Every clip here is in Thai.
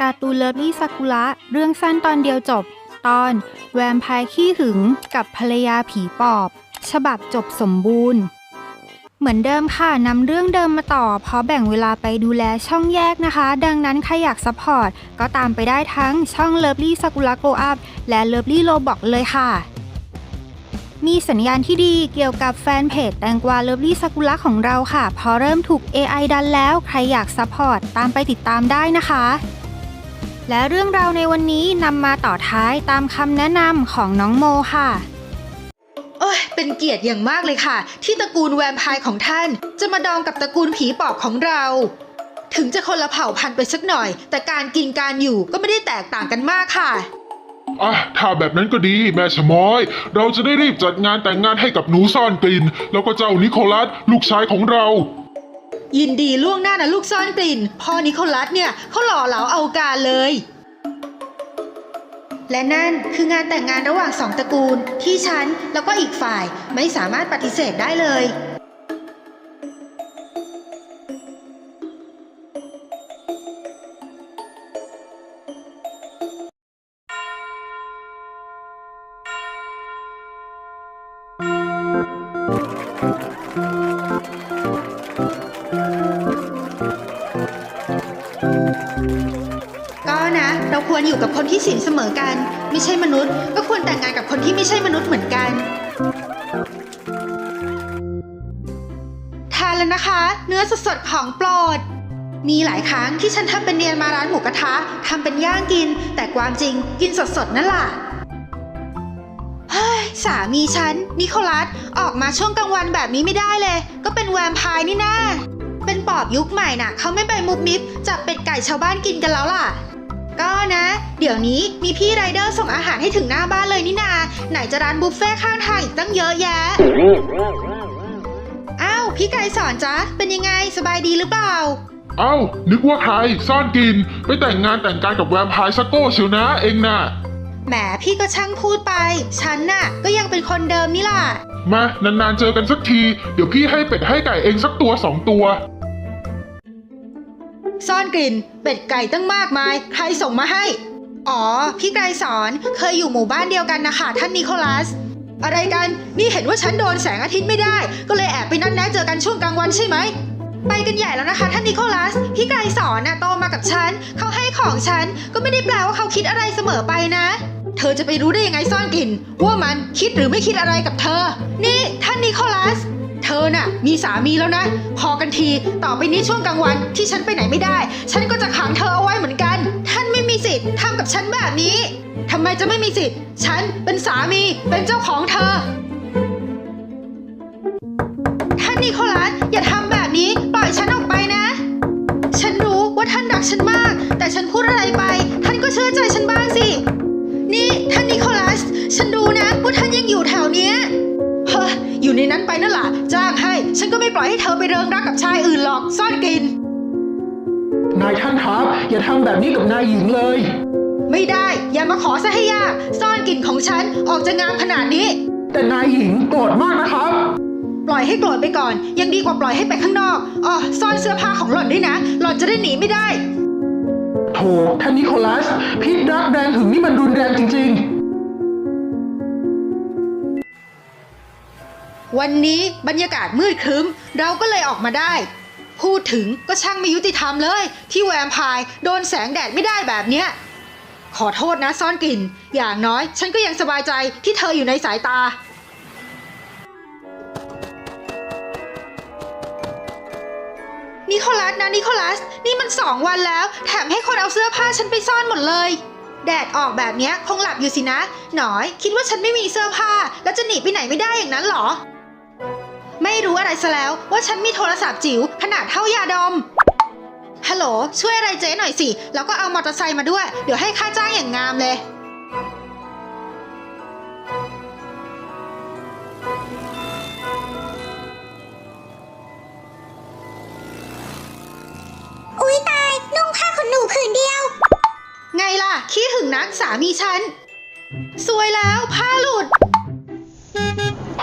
การ์ตูนเลิฟลี่ซากุระ เรื่องสั้นตอนเดียวจบ ตอน แวมไพร์ขี้หึงกับภรรยาผีปอบ ฉบับจบสมบูรณ์ เหมือนเดิมค่ะนำเรื่องเดิมมาต่อ เพราะแบ่งเวลาไปดูแลช่องแยกนะคะ ดังนั้นใครอยากซัพพอร์ต ก็ตามไปได้ทั้งช่อง Lovely Sakura Go Up และ Lovely Roblox เลยค่ะมีสัญญาณที่ดีเกี่ยวกับแฟนเพจแตงกวาเลิฟลี่ซากุระของเราค่ะ พอเริ่มถูก AI ดันแล้ว ใครอยากซัพพอร์ต ตามไปติดตามได้นะคะ และเรื่องราวในวันนี้นำมาต่อท้ายตามคำแนะนำของน้องโมค่ะ โอ้ยเป็นเกียรติอย่างมากเลยค่ะ ที่ตระกูลแวมไพร์ของท่าน จะมาดองกับตระกูลผีปอบของเรา ถึงจะคนละเผ่าพันธุ์ไปสักหน่อย แต่การกินการอยู่ก็ไม่ได้แตกต่างกันมากค่ะ อะถ้าแบบนั้นก็ดีแม่ชะม้อย เราจะได้รีบจัดงานแต่งงานให้กับหนูซ่อนกลิ่น แล้วก็เจ้านิโคลัสลูกชายของเรา ยินดีล่วงหน้านะลูกซ่อนกลิ่น พ่อนิโคลัสเนี่ยเขาหล่อเหลาเอาการเลย และนั่นคืองานแต่งงานระหว่างสองตระกูล ที่ฉันแล้วก็อีกฝ่ายไม่สามารถปฏิเสธได้เลย ก็นะ เราควรอยู่กับคนที่ศีลเสมอกัน ไม่ใช่มนุษย์ ก็ควรแต่งงานกับคนที่ไม่ใช่มนุษย์เหมือนกัน ทานแล้วนะคะ เนื้อสดๆของโปรด มีหลายครั้งที่ฉันทำเป็นเนียนมาร้านหมูกระทะทำเป็นย่างกิน แต่ความจริงกินสดๆนั่นแหละเฮ้ยสามีฉันนิโคลัสออกมาช่วงกลางวันแบบนี้ไม่ได้เลย ก็เป็นแวมไพร์นี่นะ อบยุคใหม่น่ะเขาไม่ไปมุบมิบจับเป็ดไก่ชาวบ้านกินกันแล้วล่ะ ก็นะ เดี๋ยวนี้มีพี่ไรเดอร์ส่งอาหารให้ถึงหน้าบ้านเลยนี่นา ไหนจะร้านบุฟเฟ่ข้างทางอีกตั้งเยอะแยะ อ้าวพี่ไก่สอนจ๊ะ เป็นยังไงสบายดีหรือเปล่า เอ้า นึกว่าใครซ่อนกลิน ไปแต่งงานแต่งการกับแวมไพร์ซักโก้เชียวนะเองน่ะ แหมพี่ก็ช่างพูดไป ฉันน่ะ ก็ยังเป็นคนเดิมนี่ล่ะ มานานๆเจอกันสักที เดี๋ยวพี่ให้เป็ดให้ไก่เองสักตัวสองตัว ซ่อนกลิ่น เป็ดไก่ตั้งมากมาย ใครส่งมาให้ อ๋อ พี่ไกรสอนเคยอยู่หมู่บ้านเดียวกันนะคะท่านนิโคลัส อะไรกัน นี่เห็นว่าฉันโดนแสงอาทิตย์ไม่ได้ ก็เลยแอบไปนัดแนะเจอกันช่วงกลางวันใช่ไหม ไปกันใหญ่แล้วนะคะท่านนิโคลัส พี่ไกรสอนน่ะโตมากับฉัน เขาให้ของฉัน ก็ไม่ได้แปลว่าเขาคิดอะไรเสมอไปนะ เธอจะไปรู้ได้ยังไงซ่อนกลิ่น ว่ามันคิดหรือไม่คิดอะไรกับเธอ นี่ท่านนิโคลัส เธอน่ะ มีสามีแล้วนะ พอกันทีต่อไปนี้ช่วงกลางวันที่ฉันไปไหนไม่ได้ ฉันก็จะขังเธอเอาไว้เหมือนกัน ท่านไม่มีสิทธิ์ทำกับฉันแบบนี้ทำไมจะไม่มีสิทธิ์ ฉันเป็นสามีเป็นเจ้าของเธอ อย่าทำแบบนี้กับนายหญิงเลย ไม่ได้ อย่ามาขอซะให้ยาก ซ่อนกลิ่นของฉันออกจะงามขนาดนี้ แต่นายหญิงโกรธมากนะครับ ปล่อยให้โกรธไปก่อน ยังดีกว่าปล่อยให้ไปข้างนอกอ๋อซ่อนเสื้อผ้าของหล่อนด้วยนะ หล่อนจะได้หนีไม่ได้ โถท่านนิโคลัสพิษรักแรงถึงนี่มันรุนแรงจริงวันนี้บรรยากาศมืดครึ้ม เราก็เลยออกมาได้ พูดถึงก็ช่างไม่ยุติธรรมเลย ที่แวมพร์โดนแสงแดดไม่ได้แบบเนี้ยขอโทษนะซ่อนกลิ่น อย่างน้อย ฉันก็ยังสบายใจที่เธออยู่ในสายตา นิโคลัสนะนิโคลัส นี่มันสองวันแล้ว แถมให้คนเอาเสื้อผ้าฉันไปซ่อนหมดเลย แดดออกแบบนี้คงหลับอยู่สินะ หนอย คิดว่าฉันไม่มีเสื้อผ้า แล้วจะหนีไปไหนไม่ได้อย่างนั้นเหรอ ไม่รู้อะไรซะแล้วว่าฉันมีโทรศัพท์จิ๋วขนาดเท่ายาดม ฮัลโหล ช่วยอะไรเจ๊หน่อยสิ แล้วก็เอามอเตอร์ไซค์มาด้วย เดี๋ยวให้ค่าจ้างอย่างงามเลยอุ๊ยตายนุ่งผ้าขนหนูผืนเดียวไงล่ะ ขี้หึงนักสามีฉัน สวยแล้วผ้าหลุดๆ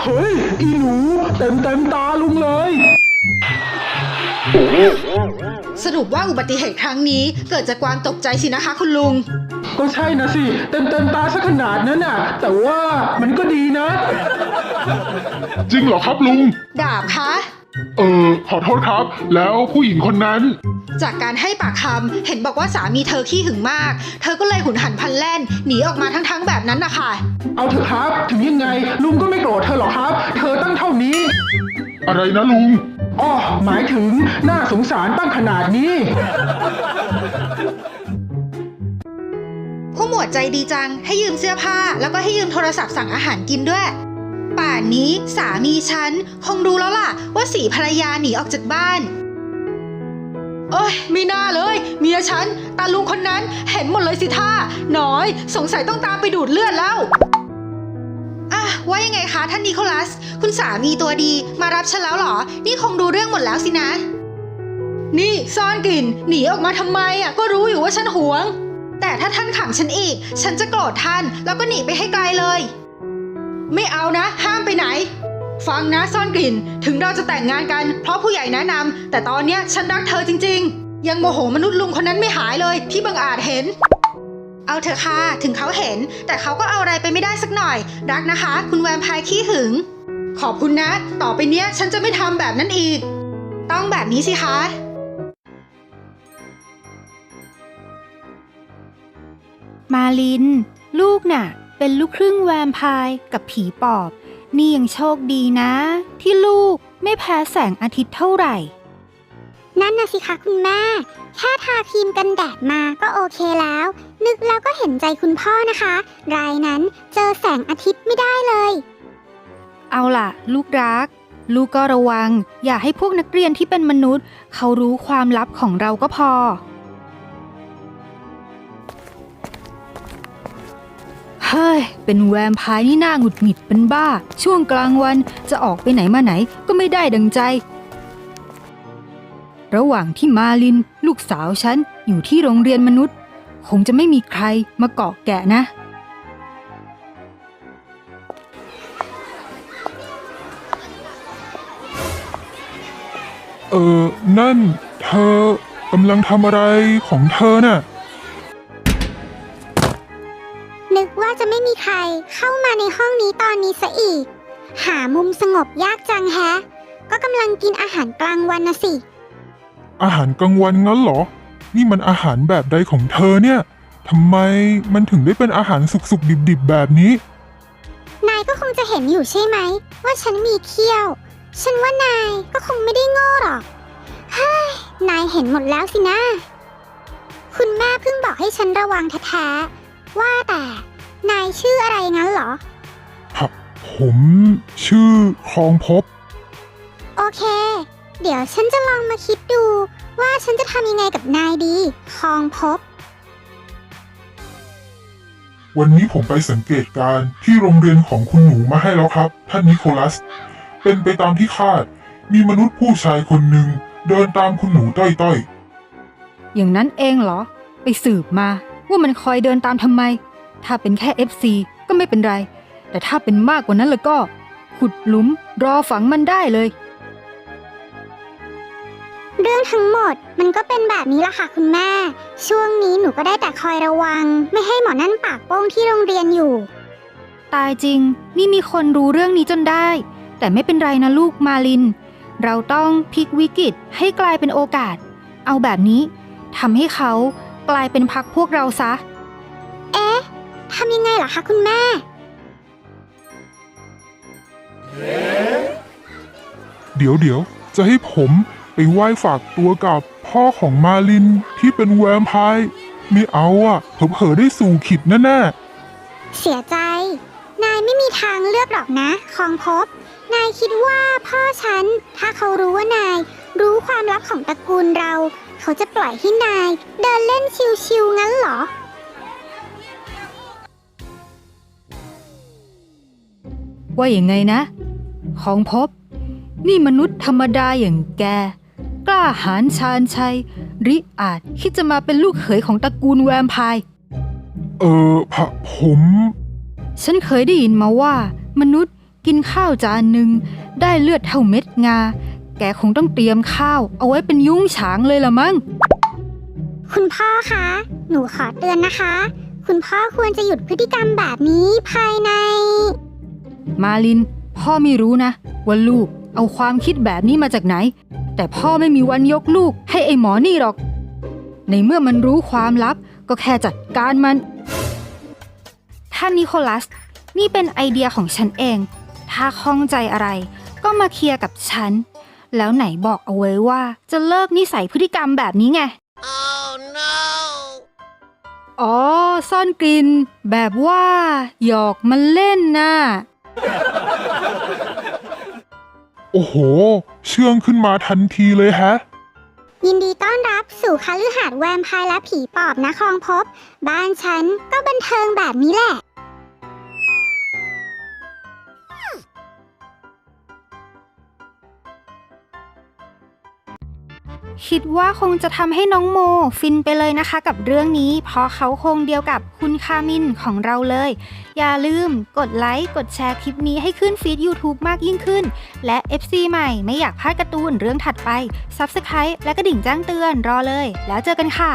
เฮ้ย อีหนูเต็มเต็มๆตาลุงเลย สรุปว่าอุบัติเหตุครั้งนี้เกิดจากความตกใจสินะคะคุณลุง ก็ใช่นะสิ เต็มเต็มๆตาซะขนาดนั้นน่ะ แต่ว่ามันก็ดีนะ จริงเหรอครับลุง ดาบคะ เออขอโทษครับ แล้วผู้หญิงคนนั้น จากการให้ปากคำเห็นบอกว่าสามีเธอขี้หึงมาก เธอก็เลยหุนหันพลันแล่น หนีออกมาทั้งๆ แบบนั้นนะคะเอาเถอะครับ ถึงยังไงลุงก็ไม่โกรธเธอหรอกครับ เธอตั้งเท่านี้ อะไรนะลุง อ้อหมายถึงน่าสงสารตั้งขนาดนี้ ผู้หมวดใจดีจัง ให้ยืมเสื้อผ้า แล้วก็ให้ยืมโทรศัพท์สั่งอาหารกินด้วย ป่านนี้สามีฉัน คงรู้แล้วล่ะ ว่าสีภรรยาหนีออกจากบ้าน เอ้ยไม่น่าเลย เมียฉัน ตาลุงคนนั้นเห็นหมดเลยสิท่าน้อย สงสัยต้องตามไปดูดเลือดแล้วอะว่ายังไงคะท่านนิโคลัส คุณสามีตัวดีมารับฉันแล้วเหรอ นี่คงดูเรื่องหมดแล้วสินะ นี่ซ่อนกลิ่นหนีออกมาทำไมอะก็รู้อยู่ว่าฉันหวง แต่ถ้าท่านขังฉันอีก ฉันจะโกรธท่านแล้วก็หนีไปให้ไกลเลย ไม่เอานะ ห้ามไปไหน ฟังนะซ่อนกลิ่น ถึงเราจะแต่งงานกัน เพราะผู้ใหญ่แนะนำแต่ตอนเนี้ยฉันรักเธอจริง ๆ ยังโมโหมนุษย์ลุงคนนั้นไม่หายเลยที่บังอาจเห็น เอาเถอะค่ะถึงเขาเห็น แต่เขาก็เอาอะไรไปไม่ได้สักหน่อย รักนะคะ คุณแวมไพร์ขี้หึง ขอบคุณนะ ต่อไปเนี้ยฉันจะไม่ทำแบบนั้นอีก ต้องแบบนี้สิคะมาลิน ลูกน่ะ เป็นลูกครึ่งแวมไพร์กับผีปอบ นี่ยังโชคดีนะ ที่ลูกไม่แพ้แสงอาทิตย์เท่าไหร่ นั่นนะสิคะคุณแม่ แค่ทาครีมกันแดดมาก็โอเคแล้ว นึกแล้วก็เห็นใจคุณพ่อนะคะ รายนั้นเจอแสงอาทิตย์ไม่ได้เลย เอาล่ะ ลูกรัก ลูกก็ระวัง อย่าให้พวกนักเรียนที่เป็นมนุษย์ เขารู้ความลับของเราก็พอ ฮ้ย เป็นแวมไพร์นี่น่าหงุดหงิดเป็นบ้า ช่วงกลางวันจะออกไปไหนมาไหนก็ไม่ได้ดังใจ ระหว่างที่มาลิน ลูกสาวฉัน อยู่ที่โรงเรียนมนุษย์ คงจะไม่มีใครมาเกาะแกะนะ เออ นั่น เธอกำลังทำอะไรของเธอน่ะ ใครเข้ามาในห้องนี้ตอนนี้ซะอีก หามุมสงบยากจังแฮะ ก็กำลังกินอาหารกลางวันนะสิ อาหารกลางวันงั้นเหรอ นี่มันอาหารแบบใดของเธอเนี่ยทำไมมันถึงได้เป็นอาหารสุกๆดิบๆแบบนี้ นายก็คงจะเห็นอยู่ใช่ไหม ว่าฉันมีเขี้ยว ฉันว่านายก็คงไม่ได้โง่หรอกเฮ้ยนายเห็นหมดแล้วสินะ คุณแม่เพิ่งบอกให้ฉันระวังแท้ๆว่าแต่ นายชื่ออะไรงั้นเหรอ ผมชื่อคลองภพบ โอเค เดี๋ยวฉันจะลองมาคิดดู ว่าฉันจะทำยังไงกับนายดีคลองภพบ วันนี้ผมไปสังเกตการณ์ที่โรงเรียนของคุณหนูมาให้แล้วครับ ท่านนิโคลัส เป็นไปตามที่คาด มีมนุษย์ผู้ชายคนหนึ่งเดินตามคุณหนูต้อยๆอย่างนั้นเองเหรอ ไปสืบมาว่ามันคอยเดินตามทำไม ถ้าเป็นแค่ FC ก็ไม่เป็นไร แต่ถ้าเป็นมากกว่านั้นแล้วก็ ขุดหลุมรอฝังมันได้เลย เรื่องทั้งหมดมันก็เป็นแบบนี้ละค่ะคุณแม่ ช่วงนี้หนูก็ได้แต่คอยระวัง ไม่ให้หมอนั่นปากโป้งที่โรงเรียนอยู่ ตายจริง นี่มีคนรู้เรื่องนี้จนได้ แต่ไม่เป็นไรนะลูกมาลิน เราต้องพลิกวิกฤตให้กลายเป็นโอกาส เอาแบบนี้ทำให้เขากลายเป็นพักพวกเราซะเอ๊ะ ทำยังไงล่ะคะคุณแม่ เดี๋ยวเดี๋ยวจะให้ผมไปไหว้ฝากตัวกับพ่อของมาลินที่เป็นแวมไพร์ไม่เอาอะเผลอๆได้สู่ขิดแน่เสียใจ นายไม่มีทางเลือกหรอกนะคองพบ นายคิดว่าพ่อฉัน ถ้าเขารู้ว่านาย รู้ความลับของตระกูลเรา เขาจะปล่อยให้นาย เดินเล่นชิวๆงั้นเหรอ ว่าอย่างไงนะ ของพบ นี่มนุษย์ธรรมดาอย่างแก กล้าหาญชาญชัย ริอาจคิดจะมาเป็นลูกเขยของตระกูลแวมไพร์ๆเออผะผม ฉันเคยได้ยินมาว่า มนุษย์กินข้าวจานหนึ่งได้เลือดเท่าเม็ดงา แกคงต้องเตรียมข้าว เอาไว้เป็นยุ้งฉางเลยละมั้ง คุณพ่อคะ หนูขอเตือนนะคะ คุณพ่อควรจะหยุดพฤติกรรมแบบนี้ภายใน มาลิน พ่อไม่รู้นะว่าลูกเอาความคิดแบบนี้มาจากไหน แต่พ่อไม่มีวันยกลูกให้ไอ้หมอนี่หรอก ในเมื่อมันรู้ความลับก็แค่จัดการมัน ท่านนิโคลัส นี่เป็นไอเดียของฉันเอง ถ้าข้องใจอะไร ก็มาเคลียร์กับฉัน แล้วไหนบอกเอาไว้ว่าจะเลิกนิสัยพฤติกรรมแบบนี้ไงอ๋อ ซ่อนกลิ่นแบบว่า หยอกมันเล่นน่ะ โอ้โห เชื่องขึ้นมาทันทีเลยแฮะ ยินดีต้อนรับสู่คฤหาสน์แวมไพร์และผีปอบนะครองพบ บ้านฉันก็บันเทิงแบบนี้แหละ คิดว่าคงจะทำให้น้องโม ฟินไปเลยนะคะกับเรื่องนี้ เพราะเขาคงเดียวกับคุณคามินของเราเลย อย่าลืมกดไลค์ กดแชร์คลิปนี้ให้ขึ้นฟีด YouTube มากยิ่งขึ้น และ FC ใหม่ไม่อยากพลาดการ์ตูนเรื่องถัดไป Subscribe และกระดิ่งแจ้งเตือนรอเลย แล้วเจอกันค่ะ